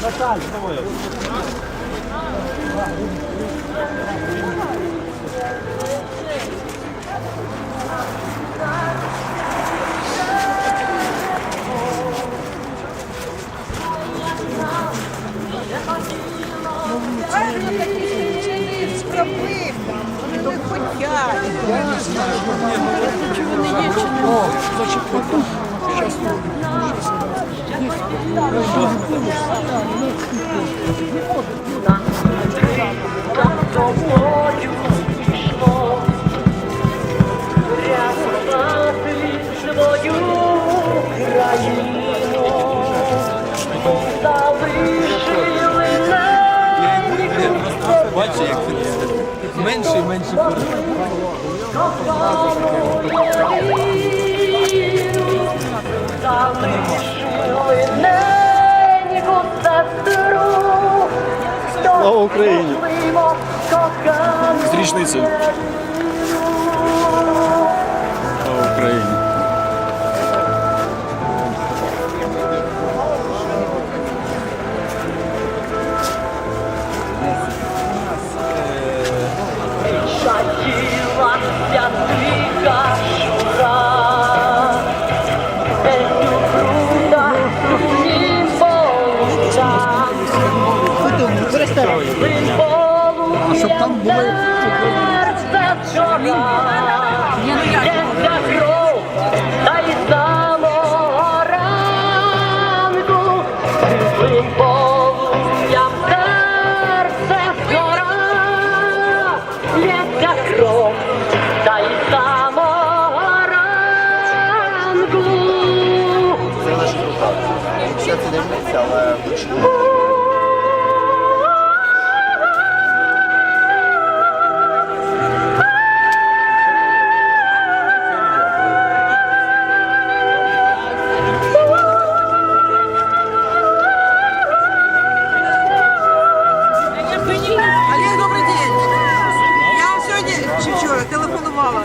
Наталья, давай. Вони не хотять. Бачите, як це менше і менше. Слава Україні! З! щоб там були. Це наша але слова.